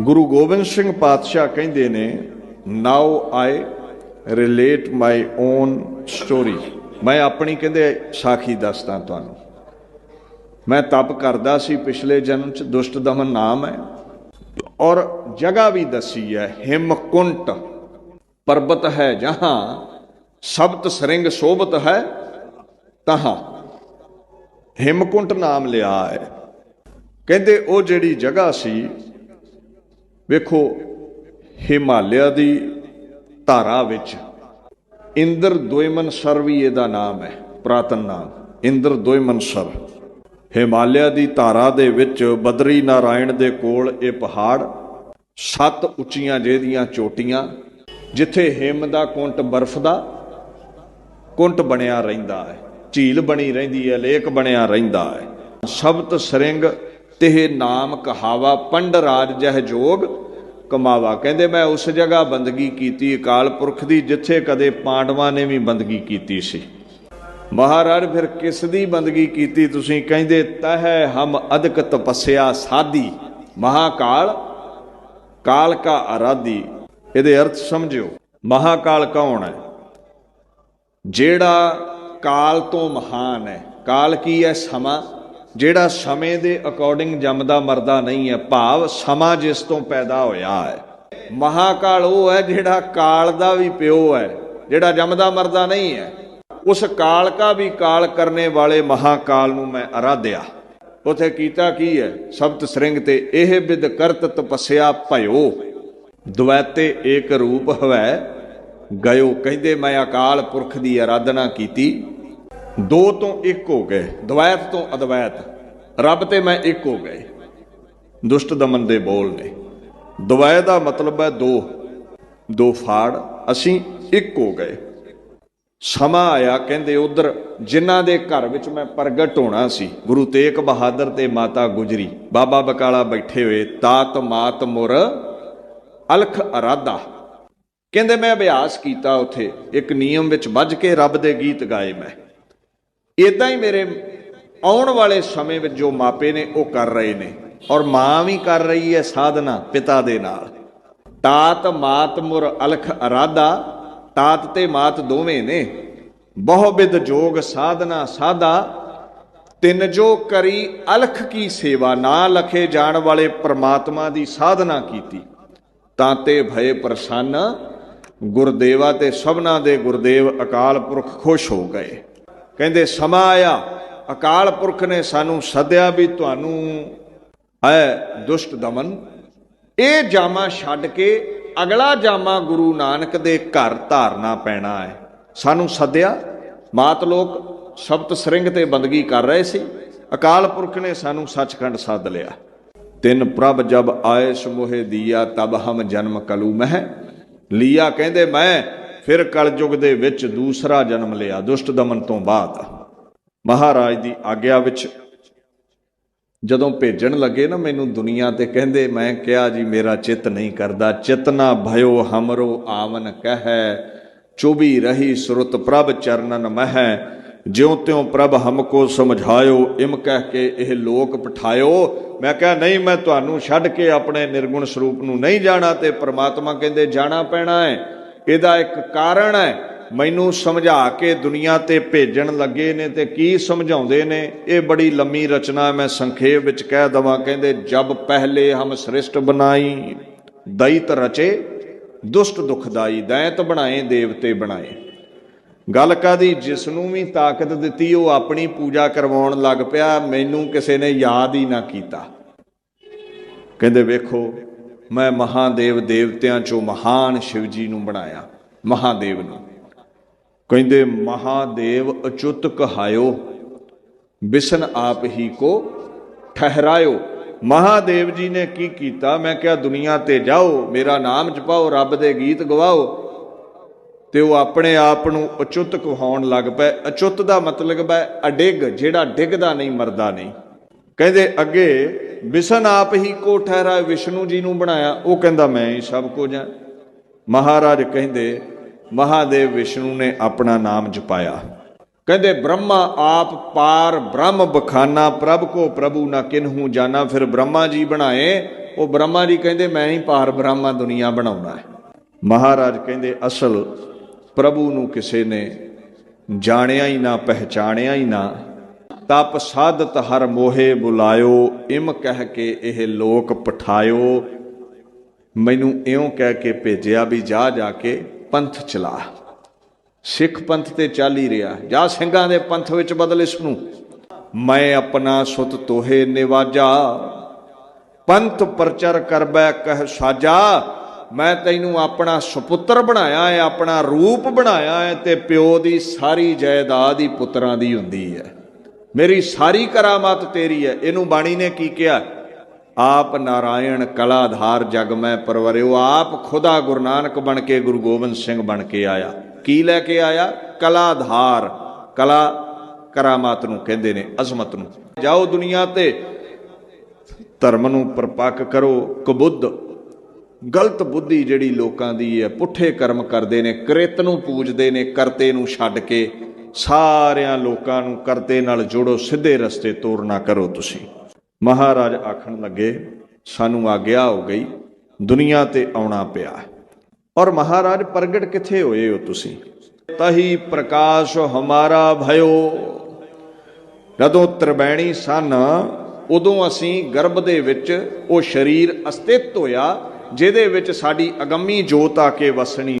ਗੁਰੂ ਗੋਬਿੰਦ ਸਿੰਘ ਪਾਤਸ਼ਾਹ ਕਹਿੰਦੇ ਨੇ now I relate my own story ਮੈਂ ਆਪਣੀ ਕਹਿੰਦੇ ਸਾਖੀ ਦੱਸਦਾ ਤੁਹਾਨੂੰ। ਮੈਂ ਤਪ ਕਰਦਾ ਸੀ ਪਿਛਲੇ ਜਨਮ ਚ, ਦੁਸ਼ਟ ਦਮਨ ਨਾਮ ਹੈ। ਔਰ ਜਗ੍ਹਾ ਵੀ ਦੱਸੀ ਹੈ, ਹਿਮਕੁੰਟ ਪਰਬਤ ਹੈ ਜਹਾਂ, ਸਬਤ ਸਰਿੰਗ ਸ਼ੋਭਤ ਹੈ ਤਹਾਂ। ਹਿਮਕੁੰਟ ਨਾਮ ਲਿਆ ਹੈ। ਕਹਿੰਦੇ ਉਹ ਜਿਹੜੀ ਜਗ੍ਹਾ ਸੀ ਵੇਖੋ, ਹਿਮਾਲਿਆ ਦੀ ਧਾਰਾ ਵਿੱਚ ਇੰਦਰ ਦੋਇਮਨ ਸਰ ਵੀ ਇਹਦਾ ਨਾਮ ਹੈ, ਪ੍ਰਾਤਨ ਨਾਮ। ਇੰਦਰ ਦੋਇਮਨ ਸਰ। ਹਿਮਾਲਿਆ ਦੀ ਧਾਰਾ ਦੇ ਵਿੱਚ ਬਦਰੀ ਨਾਰਾਇਣ ਦੇ ਕੋਲ ਇਹ ਪਹਾੜ ਸੱਤ ਉੱਚੀਆਂ ਜਿਹਦੀਆਂ ਚੋਟੀਆਂ, ਜਿੱਥੇ ਹਿਮ ਦਾ ਕੁੰਟ ਬਰਫ਼ ਦਾ ਕੁੰਟ ਬਣਿਆ ਰਹਿੰਦਾ ਹੈ। ਝੀਲ ਬਣੀ ਰਹਿੰਦੀ ਹੈ, ਲੇਕ ਬਣਿਆ ਰਹਿੰਦਾ ਹੈ। ਸ਼ਬਦ ਸਰਿੰਗ ਤੇ ਨਾਮ ਕਹਾਵਾ ਪੰਡ ਰਾਜ ਜਹ ਜੋਗ ਕਮਾਵਾ। ਕਹਿੰਦੇ, ਮੈਂ ਉਸ ਜਗ੍ਹਾ ਬੰਦਗੀ ਕੀਤੀ, ਅਕਾਲ ਪੁਰਖ ਦੀ, ਜਿੱਥੇ ਕਦੇ ਪਾਂਡਵਾਂ ਨੇ ਵੀ ਬੰਦਗੀ ਕੀਤੀ ਸੀ। ਮਹਾਰਾਜ, ਫਿਰ ਕਿਸ ਦੀ ਬੰਦਗੀ ਕੀਤੀ? ਤੁਸੀਂ ਕਹਿੰਦੇ, ਤਹਿ ਹਮ ਅਦਕ ਤਪੱਸਿਆ ਸਾਧੀ। ਮਹਾਕਾਲ, ਕਾਲ ਕਾ ਆਰਾਧੀ ਇਹਦੇ ਅਰਥ ਸਮਝਿਓ, ਮਹਾਕਾਲ ਕੌਣ ਹੈ? ਜਿਹੜਾ ਕਾਲ ਤੋਂ ਮਹਾਨ ਹੈ। ਕਾਲ ਕੀ ਹੈ? ਸਮਾਂ। ਜਿਹੜਾ ਸਮੇਂ ਦੇ ਅਕੋਰਡਿੰਗ ਜੰਮਦਾ ਮਰਦਾ ਨਹੀਂ ਹੈ, ਭਾਵ ਸਮਾਂ ਜਿਸ ਤੋਂ ਪੈਦਾ ਹੋਇਆ ਹੈ। ਮਹਾਕਾਲ ਉਹ ਹੈ ਜਿਹੜਾ ਕਾਲ ਦਾ ਵੀ ਪਿਓ ਹੈ, ਜਿਹੜਾ ਜੰਮਦਾ ਮਰਦਾ ਨਹੀਂ ਹੈ। ਉਸ ਕਾਲ ਕਾ ਵੀ ਕਾਲ ਕਰਨੇ ਵਾਲੇ ਮਹਾਕਾਲ ਨੂੰ ਮੈਂ ਅਰਾਧਿਆ। ਉਥੇ ਕੀਤਾ ਕੀ ਹੈ? ਸਬਤ ਸ੍ਰਿੰਗ ਤੇ ਇਹ ਵਿਦ ਕਰਤ ਤਪੱਸਿਆ ਭਇਓ। ਦਵੈਤੇ ਏਕ ਰੂਪ ਹਵੈ, ਗਇਓ। ਕਹਿੰਦੇ ਮੈਂ ਅਕਾਲ ਪੁਰਖ ਦੀ ਆਰਾਧਨਾ ਕੀਤੀ। ਦੋ ਤੋਂ ਇੱਕ ਹੋ ਗਏ, ਦਵੈਤ ਤੋਂ ਅਦਵੈਤ, ਰੱਬ ਤੇ ਮੈਂ ਇੱਕ ਹੋ ਗਏ। ਦੁਸ਼ਟ ਦਮਨ ਦੇ ਬੋਲ ਨੇ। ਦਵੈ ਦਾ ਮਤਲਬ ਹੈ ਦੋ। ਦੋ ਫਾੜ, ਅਸੀਂ ਇੱਕ ਹੋ ਗਏ। ਸਮਾਂ ਆਇਆ, ਕਹਿੰਦੇ ਉਧਰ, ਜਿਨ੍ਹਾਂ ਦੇ ਘਰ ਵਿੱਚ ਮੈਂ ਪ੍ਰਗਟ ਹੋਣਾ ਸੀ, ਗੁਰੂ ਤੇਗ ਬਹਾਦਰ ਤੇ ਮਾਤਾ ਗੁਜਰੀ। ਬਾਬਾ ਬਕਾਲਾ ਬੈਠੇ ਹੋਏ, ਤਾਤ ਮਾਤ ਮੁਰ, ਅਲਖ ਅਰਾਦਾ ਕਹਿੰਦੇ ਮੈਂ ਅਭਿਆਸ ਕੀਤਾ ਉਥੇ, ਇੱਕ ਨਿਯਮ ਵਿੱਚ ਵੱਜ ਕੇ ਰੱਬ ਦੇ ਗੀਤ ਗਾਏ ਮੈਂ। ਇਦਾਂ ਹੀ ਮੇਰੇ ਆਉਣ ਵਾਲੇ ਸਮੇਂ ਵਿੱਚ ਜੋ ਮਾਪੇ ਨੇ, ਉਹ ਕਰ ਰਹੇ ਨੇ। ਔਰ ਮਾਂ ਵੀ ਕਰ ਰਹੀ ਹੈ ਸਾਧਨਾ ਪਿਤਾ ਦੇ ਨਾਲ। ਤਾਤ ਮਾਤ ਮੁਰ ਅਲਖ ਅਰਾਧਾ, ਤਾਤ ਤੇ ਮਾਤ ਦੋਵੇਂ ਨੇ। ਬਹੁ ਬਿਦ ਜੋਗ ਸਾਧਨਾ ਸਾਧਾ, ਤਿੰਨ ਜੋ ਕਰੀ ਅਲਖ ਕੀ ਸੇਵਾ, ਨਾ ਲਖੇ ਜਾਣ ਵਾਲੇ ਪ੍ਰਮਾਤਮਾ ਦੀ ਸਾਧਨਾ ਕੀਤੀ। ਤਾਂ ਤੇ ਭਏ ਪ੍ਰਸੰਨ, ਗੁਰਦੇਵਾ ਤੇ ਸਭਨਾ ਦੇ ਗੁਰਦੇਵ ਅਕਾਲ ਪੁਰਖ ਖੁਸ਼ ਹੋ ਗਏ। ਕਹਿੰਦੇ, ਸਮਾਂ ਆਇਆ। ਅਕਾਲ ਪੁਰਖ ਨੇ ਸਾਨੂੰ ਸੱਦਿਆ ਵੀ ਤੁਹਾਨੂੰ ਹੈ ਦੁਸ਼ਟ ਦਮਨ। ਇਹ ਜਾਮਾ ਛੱਡ ਕੇ ਅਗਲਾ ਜਾਮਾ ਗੁਰੂ ਨਾਨਕ ਦੇ ਘਰ ਧਾਰਨਾ ਪੈਣਾ ਹੈ। ਸਾਨੂੰ ਸੱਦਿਆ। ਮਾਤ ਲੋਕ ਸ਼ਬਦ ਸ੍ਰਿੰਗ ਤੇ ਬੰਦਗੀ ਕਰ ਰਹੇ ਸੀ। ਅਕਾਲ ਪੁਰਖ ਨੇ ਸਾਨੂੰ ਸੱਚਖੰਡ ਸੱਦ ਲਿਆ। ਤਿੰਨ ਪ੍ਰਭ ਜਬ ਆਏ ਸਮੋਹੇ ਦੀਆ, ਤਬ ਹਮ ਜਨਮ ਕਲੂ ਮਹਿ। ਲੀਆ ਕਹਿੰਦੇ, ਮੈਂ ਫਿਰ ਕਲਯੁਗ ਦੇ ਵਿੱਚ ਦੂਸਰਾ ਜਨਮ ਲਿਆ, ਦੁਸ਼ਟ ਦਮਨ ਤੋਂ ਬਾਅਦ। ਮਹਾਰਾਜ ਦੀ ਆਗਿਆ ਵਿੱਚ ਜਦੋਂ ਭੇਜਣ ਲੱਗੇ ਨਾ ਮੈਨੂੰ ਦੁਨੀਆ ਤੇ, ਕਹਿੰਦੇ, ਮੈਂ ਕਿਹਾ ਜੀ, ਮੇਰਾ ਚਿੱਤ ਨਹੀਂ ਕਰਦਾ। ਚਿਤਨਾ ਭਇਓ ਹਮਰੋ ਆਵਨ ਕਹੈ। ਚੁਬੀ ਰਹੀ ਸੁਰਤ ਪ੍ਰਭ ਚਰਨਨ ਮਹਿ। ਜਿਉ ਤਿਉ ਪ੍ਰਭ ਹਮਕੋ ਸਮਝਾਇਓ, ਇਮ ਕਹਿ ਕੇ ਇਹ ਲੋਕ ਪਠਾਇਓ। ਮੈਂ ਕਿਹਾ, ਨਹੀਂ, ਮੈਂ ਤੁਹਾਨੂੰ ਛੱਡ ਕੇ ਆਪਣੇ ਨਿਰਗੁਣ ਸਰੂਪ ਨੂੰ ਨਹੀਂ ਜਾਣਾ ਤੇ ਪ੍ਰਮਾਤਮਾ ਕਹਿੰਦੇ ਜਾਣਾ ਪੈਣਾ ਹੈ। ਇਹਦਾ ਇੱਕ ਕਾਰਨ ਹੈ। ਮੈਨੂੰ ਸਮਝਾ ਕੇ ਦੁਨੀਆ ਤੇ ਭੇਜਣ ਲੱਗੇ ਨੇ ਤੇ ਕੀ ਸਮਝਾਉਂਦੇ ਨੇ? ਇਹ ਬੜੀ ਲੰਮੀ ਰਚਨਾ ਮੈਂ ਸੰਖੇਪ ਵਿੱਚ ਕਹਿ ਦਵਾਂ। ਕਹਿੰਦੇ, ਜਬ ਪਹਿਲੇ ਹਮ ਸ੍ਰਿਸ਼ਟ ਬਣਾਈ ਦੈਤ ਰਚੇ, ਦੁਸ਼ਟ ਦੁਖਦਾਈ ਦੈਤ ਬਣਾਏ, ਦੇਵਤੇ ਬਣਾਏ। ਗੱਲ ਕਾਦੀ ਜਿਸ ਨੂੰ ਵੀ ਤਾਕਤ ਦਿੱਤੀ, ਉਹ ਆਪਣੀ ਪੂਜਾ ਕਰਵਾਉਣ ਲੱਗ ਪਿਆ। ਮੈਨੂੰ ਕਿਸੇ ਨੇ ਯਾਦ ਹੀ ਨਾ ਕੀਤਾ। ਕਹਿੰਦੇ, ਵੇਖੋ ਮੈਂ ਮਹਾਦੇਵ ਦੇਵਤਿਆਂ ਚੋਂ ਮਹਾਨ ਸ਼ਿਵ ਜੀ ਨੂੰ ਬਣਾਇਆ, ਮਹਾਦੇਵ ਨੂੰ। ਕਹਿੰਦੇ, ਮਹਾਦੇਵ, ਅਚੁੱਤ ਕਹਾਇਓ, ਬਿਸ਼ਨ ਆਪ ਹੀ ਕੋ ਠਹਿਰਾਇਓ। ਮਹਾਦੇਵ ਜੀ ਨੇ ਕੀ ਕੀਤਾ? ਮੈਂ ਕਿਹਾ, ਦੁਨੀਆ ਤੇ ਜਾਓ, ਮੇਰਾ ਨਾਮ ਜਪਾਓ, ਰੱਬ ਦੇ ਗੀਤ ਗਵਾਓ। ਤੇ ਉਹ ਆਪਣੇ ਆਪ ਨੂੰ ਅਚੁੱਤ ਕਹਾਉਣ ਲੱਗ ਪਏ। ਅਚੁੱਤ ਦਾ ਮਤਲਬ ਹੈ ਅਡਿੱਗ, ਜਿਹੜਾ ਡਿੱਗਦਾ ਨਹੀਂ, ਮਰਦਾ ਨਹੀਂ। ਕਹਿੰਦੇ, ਅੱਗੇ ਵਿਸ਼ਨ ਆਪ ਹੀ ਕੋ ਠਹਿਰਾ ਵਿਸ਼ਨੂੰ ਜੀ ਨੂੰ ਬਣਾਇਆ। ਉਹ ਕਹਿੰਦਾ, ਮੈਂ ਹੀ ਸਭ ਕੁਝ ਹਾਂ ਮਹਾਰਾਜ ਕਹਿੰਦੇ, ਮਹਾਦੇਵ ਵਿਸ਼ਨੂੰ ਨੇ ਆਪਣਾ ਨਾਮ ਜਪਾਇਆ। ਕਹਿੰਦੇ, ਬ੍ਰਹਮਾ ਆਪ ਪਾਰ ਬ੍ਰਹਮ ਬਖਾਨਾ, ਪ੍ਰਭ ਕੋ ਪ੍ਰਭੂ ਨਾ ਕਿਨਹੂ ਜਾਣਾ ਫਿਰ ਬ੍ਰਹਮਾ ਜੀ ਬਣਾਏ। ਉਹ ਬ੍ਰਹਮਾ ਜੀ ਕਹਿੰਦੇ, ਮੈਂ ਹੀ ਪਾਰ ਬ੍ਰਹਮਾ ਦੁਨੀਆ ਬਣਾਉਣਾ ਹੈ। ਮਹਾਰਾਜ ਕਹਿੰਦੇ, ਅਸਲ ਪ੍ਰਭੂ ਨੂੰ ਕਿਸੇ ਨੇ ਜਾਣਿਆ ਹੀ ਨਾ, ਪਹਿਚਾਣਿਆ ਹੀ ਨਾ। ਤਪ ਸਾਧਤ ਹਰ ਮੋਹੇ ਬੁਲਾਇਓ, ਇਮ ਕਹਿ ਕੇ ਇਹ ਲੋਕ ਪਠਾਇਓ। ਮੈਨੂੰ ਇਉਂ ਕਹਿ ਕੇ ਭੇਜਿਆ ਵੀ ਜਾ ਜਾ ਕੇ ਪੰਥ ਚਲਾ। ਸਿੱਖ ਪੰਥ ਤੇ ਚੱਲ ਹੀ ਰਿਹਾ। ਜਾ ਸਿੰਘਾਂ ਦੇ ਪੰਥ ਵਿੱਚ ਬਦਲ ਇਸ ਨੂੰ। ਮੈਂ ਆਪਣਾ ਸੁਤ ਤੋਹੇ ਨਿਵਾਜਾ। ਪੰਥ ਪ੍ਰਚਰ ਕਰਬੈ ਕਹਿ ਸਾਜਾ। ਮੈਂ ਤੈਨੂੰ ਆਪਣਾ ਸੁਪੁੱਤਰ ਬਣਾਇਆ ਹੈ ਆਪਣਾ ਰੂਪ ਬਣਾਇਆ ਹੈ ਤੇ ਪਿਓ ਦੀ ਸਾਰੀ ਜਾਇਦਾਦ ਹੀ ਪੁੱਤਰਾਂ ਦੀ ਹੁੰਦੀ ਹੈ ਮੇਰੀ ਸਾਰੀ ਕਰਾਮਾਤ ਤੇਰੀ ਹੈ। ਇਹਨੂੰ ਬਾਣੀ ਨੇ ਕੀ ਕਿਹਾ? ਆਪ ਨਾਰਾਇਣ ਕਲਾਧਾਰ ਜਗ ਮੈਂ ਪਰਵਰਿਓ, ਆਪ ਖੁਦਾ ਗੁਰੂ ਨਾਨਕ ਬਣ ਕੇ ਗੁਰੂ ਗੋਬਿੰਦ ਸਿੰਘ ਬਣ ਕੇ ਆਇਆ। ਕੀ ਲੈ ਕੇ ਆਇਆ? ਕਲਾਧਾਰ। ਕਲਾ ਕਰਾਮਾਤ ਨੂੰ ਕਹਿੰਦੇ ਨੇ, ਅਜ਼ਮਤ ਨੂੰ। ਜਾਓ ਦੁਨੀਆ ਤੇ, ਧਰਮ ਨੂੰ ਪਰਪੱਕ ਕਰੋ, ਕਬੁੱਧ। ਗਲਤ ਬੁੱਧੀ ਜਿਹੜੀ ਲੋਕਾਂ ਦੀ ਹੈ, ਪੁੱਠੇ ਕਰਮ ਕਰਦੇ ਨੇ, ਕ੍ਰਿਤ ਨੂੰ ਪੂਜਦੇ ਨੇ, ਕਰਤੇ ਨੂੰ ਛੱਡ ਕੇ। ਸਾਰਿਆਂ ਲੋਕਾਂ ਨੂੰ ਕਰਦੇ ਨਾਲ ਜੋੜੋ, ਸਿੱਧੇ ਰਸਤੇ ਤੋਰ ਨਾ ਕਰੋ ਤੁਸੀਂ। ਮਹਾਰਾਜ ਆਖਣ ਲੱਗੇ, ਸਾਨੂੰ ਆਗਿਆ ਹੋ ਗਈ, ਦੁਨੀਆ ਤੇ ਆਉਣਾ ਪਿਆ। ਔਰ ਮਹਾਰਾਜ, ਪ੍ਰਗਟ ਕਿੱਥੇ ਹੋਏ ਹੋ ਤੁਸੀਂ? ਤਹੀ ਪ੍ਰਕਾਸ਼ ਹਮਾਰਾ ਭਇਓ। ਜਦੋਂ ਤ੍ਰਿਵੈਣੀ ਸਨ, ਉਦੋਂ ਅਸੀਂ ਗਰਭ ਦੇ ਵਿੱਚ ਉਹ ਸਰੀਰ ਅਸਤਿਤ ਹੋਇਆ, ਜਿਹਦੇ ਵਿੱਚ ਸਾਡੀ ਅਗੰਮੀ ਜੋਤ ਆ ਕੇ ਵਸਣੀ